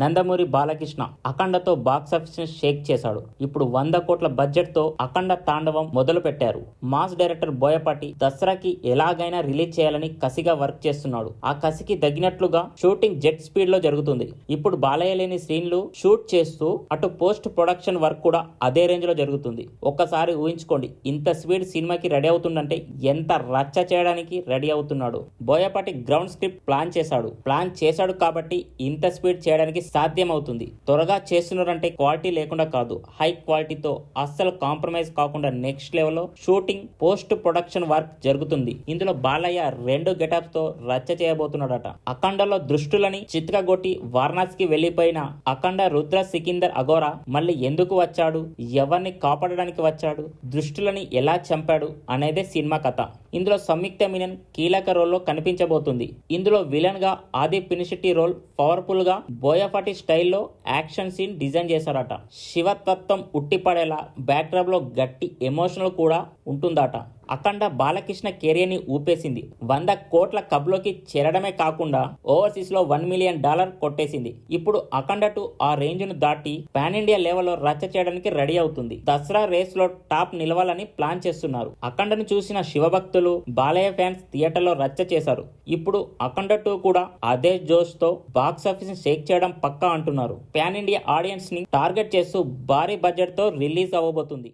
నందమూరి బాలకృష్ణ అఖండతో బాక్సాఫీస్ని షేక్ చేశాడు. ఇప్పుడు వంద కోట్ల బడ్జెట్తో అఖండ తాండవం మొదలు పెట్టారు మాస్ డైరెక్టర్ బోయపాటి దసరాకి ఎలాగైనా రిలీజ్ చేయాలని కసిగా వర్క్ చేస్తున్నాడు. ఆ కసికి తగినట్లుగా షూటింగ్ జెట్ స్పీడ్లో జరుగుతుంది. ఇప్పుడు బాలయ్య లేని సీన్లు షూట్ చేస్తూ అటు పోస్ట్ ప్రొడక్షన్ వర్క్ కూడా అదే రేంజ్లో జరుగుతుంది. ఒక్కసారి ఊహించుకోండి ఇంత స్పీడ్ సినిమాకి రెడీ అవుతుందంటే ఎంత రచ్చ చేయడానికి రెడీ అవుతున్నాడు. బోయపాటి గ్రౌండ్ స్క్రిప్ట్ ప్లాన్ చేశాడు. ప్లాన్ చేశాడు కాబట్టి ఇంత స్పీడ్ చేయడానికి సాధ్యం సాధ్యమవుతుంది. త్వరగా చేస్తున్నారంటే క్వాలిటీ లేకుండా కాదు హై క్వాలిటీతో అస్సలు కాంప్రమైజ్ కాకుండా నెక్స్ట్ లెవెల్లో షూటింగ్ పోస్ట్ ప్రొడక్షన్ వర్క్ జరుగుతుంది. ఇందులో బాలయ్య రెండు గెటప్స్తో రచ్చ చేయబోతున్నాడట. అఖండలో దృష్టులని చిత్కగొట్టి వారణాసికి వెళ్ళిపోయిన అఖండ రుద్ర సికిందర్ అగోరా మళ్ళీ ఎందుకు వచ్చాడు? ఎవరిని కాపాడడానికి వచ్చాడు? దృష్టులని ఎలా చంపాడు? అనేదే సినిమా కథ. ఇందులో సంయుక్త మీనన్ కీలక రోల్లో కనిపించబోతుంది. ఇందులో విలన్గా ఆది పినిషిటి రోల్ పవర్ఫుల్గా బోయపాటి స్టైల్లో యాక్షన్ సీన్ డిజైన్ చేశారట. శివతత్వం ఉట్టిపడేలా బ్యాక్డ్రాప్లో గట్టి ఎమోషనల్ కూడా ఉంటుందట. అఖండ బాలకృష్ణ కెరియర్ని ఊపేసింది. వంద కోట్ల కబ్లోకి చేరడమే కాకుండా ఓవర్సీస్లో వన్ మిలియన్ డాలర్ కొట్టేసింది. ఇప్పుడు అఖండ టు ఆ రేంజ్ను దాటి పాన్ ఇండియా లెవెల్లో రచ్చ చేయడానికి రెడీ అవుతుంది. దసరా రేస్లో టాప్ నిలవాలని ప్లాన్ చేస్తున్నారు. అఖండను చూసిన శివభక్తులు బాలయ్య ఫ్యాన్స్ థియేటర్లో రచ్చ చేశారు. ఇప్పుడు అఖండ టూ కూడా అదే జోష్తో బాక్స్ షేక్ చేయడం పక్కా అంటున్నారు. పాన్ ఇండియా ఆడియన్స్ని టార్గెట్ చేస్తూ భారీ బడ్జెట్తో రిలీజ్ అవ్వబోతుంది.